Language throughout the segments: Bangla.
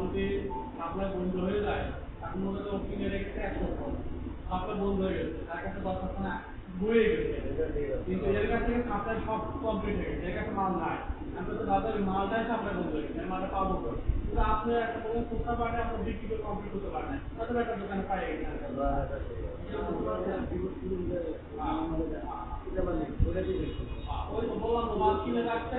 যদি সাপ্লাই বন্ধ হয়ে যায় এখন মনে করো কিনে রেখেছে এক সপ্তাহ সাপ্লাই বন্ধ হয়ে গেছে তার কাছে দশ না বয়ে গেছে। কিন্তু এর কাছ থেকে সাপ্লাই সব কমপ্লিট হয়ে গেছে এর কাছে মাল নাই। আমি তো দাদা ওই মালটাই সাপ্লাই বন্ধ হয়ে গেছে মালটা পাবো তো কিন্তু আপনি একটা কোনো কোথা পাঠে আপনার বিক্রি করে কমপ্লিট করতে পারেন হয়তো একটা দোকানে পাই গেছেন ওই তো বললাম মাল কিনে রাখছে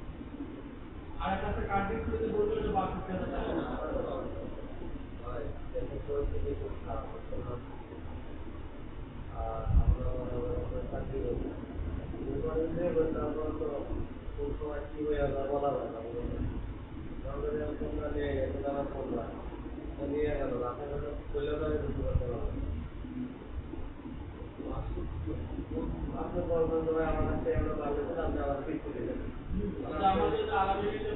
আর একটা আছে কার্ডিং করতে বলল যে বাষট্টি হাজার টাকা আচ্ছা, আমাদের যে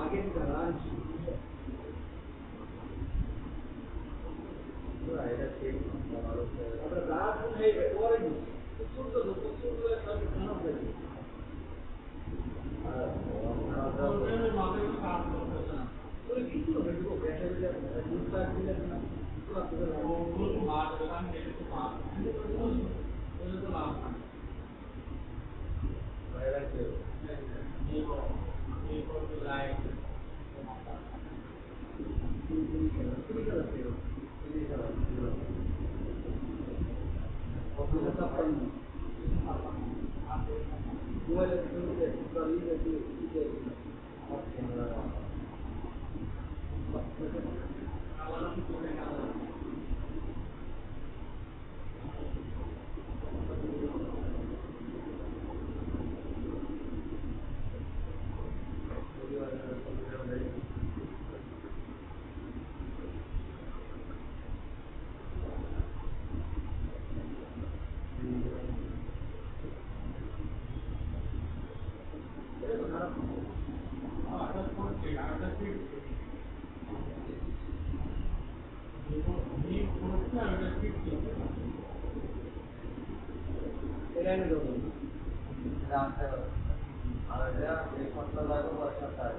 মানে একটা দিয়ে দেবো আগে দাঁড়ান আমরা রাত হয়ে গেছে পরে প্রচণ্ড প্রচণ্ড সব খারাপ হয়ে গেছে ওই মাথায় কোনো কাজ করতেছে না ওই কিছু হবে দেখো ব্যাটা দিলে দুধ পাক দিলে না তো আপনাদের ও খুব মার দোকান থেকে তো মার ওই তো লাভ নাই এই করো, এই করো, దాంట్లో ఆ విధంగా ఏ కొత్త దాకా పడుతుంటారు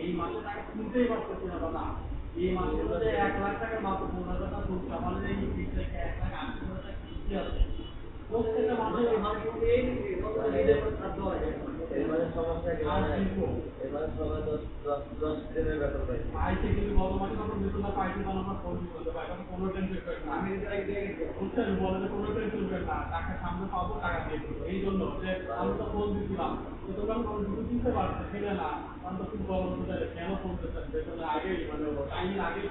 এই মাসে টাকা তুলতেই পারতেছি এই মাসের মধ্যে এক লাখ টাকা মাত্র পনেরো টাকা তুলছে আমাদের এই বিশ এক লাখ আশি টাকা কিস্তি আছে প্রত্যেকটা মাসে মানুষ এই নিজের টাকা সামনে পাবো টাকা দিয়ে দেবো। এই জন্য যে আমি তো ফোন দিছিলাম তো তোমরা কোনো কিছু দিতে পারছ কিনে না আমি তো খুব গরম কেন ফোন বেতনের আগেই মানে টাইমের আগেই